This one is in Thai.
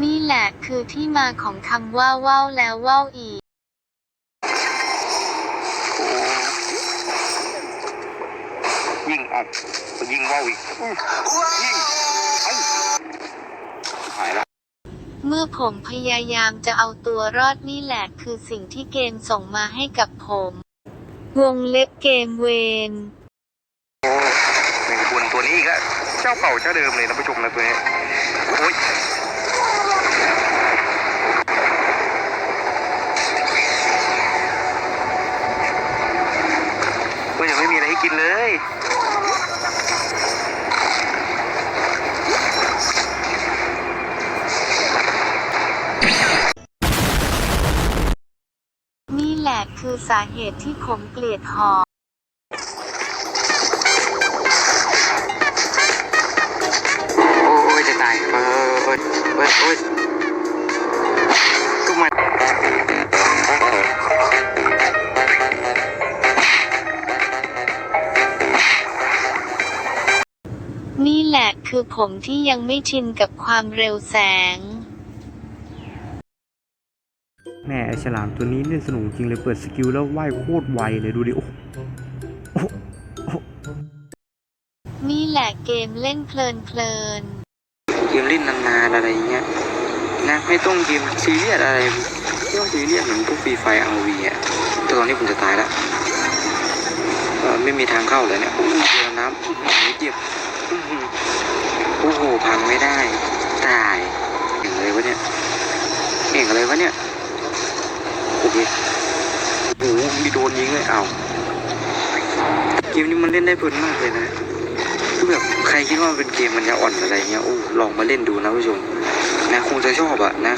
นี่แหละคือที่มาของคำว่าว่าวแล้วว่าวอีกโอ้ยิงเอะยิงว่าวอีกอื้อยิงเอ้าหายละเมื่อผมพยายามจะเอาตัวรอดนี่แหละคือสิ่งที่เกมส่งมาให้กับผม วงเล็บเกมเวนโอ้แมงกะพรุนตัวนี้อีกแล้วเจ้าเก่าเจ้าเดิมเลยนะผู้ชมนะตัวนี้โอ้ย กินเลยนี่แหละคือสาเหตุที่ผมเกลียดหอโอ้ยจะตายเออโอ้ยโอ้ยโอ้ นี่แหละคือผมที่ยังไม่ชินกับความเร็วแสง แม่ไอฉลามตัวนี้เนี่ยสนุกจริงเลยเปิดสกิลแล้วว่ายโคตรไวเลยดูดิโอ้โอ้โอ้นี่แหละเกมเล่นเพลินเพลินเกมเล่นนานๆอะไรเงี้ยนะไม่ต้องเกมซีเรียสอะไรไม่ต้องซีเรียสเหมือนพวกฟรีไฟอาวีอะแต่ตอนนี้ผมจะตายละเออไม่มีทางเข้าเลยเนี่ยโอ้ยเจอน้ำอื้อหือเจ็บอื้อหือโอ้โห พังไม่ได้ ตายเก่งเลยวะเนี่ยเก่งอะไรวะเนี่ย โอเคโอ้โหมีโดนยิงเลยเอาเกมนี้มันเล่นได้เพลินมากเลยนะคือแบบใครคิดว่าเป็นเกมมันจะอ่อนอะไรเงี้ยโอ้ลองมาเล่นดูนะผู้ชมนะคงจะชอบอะนะ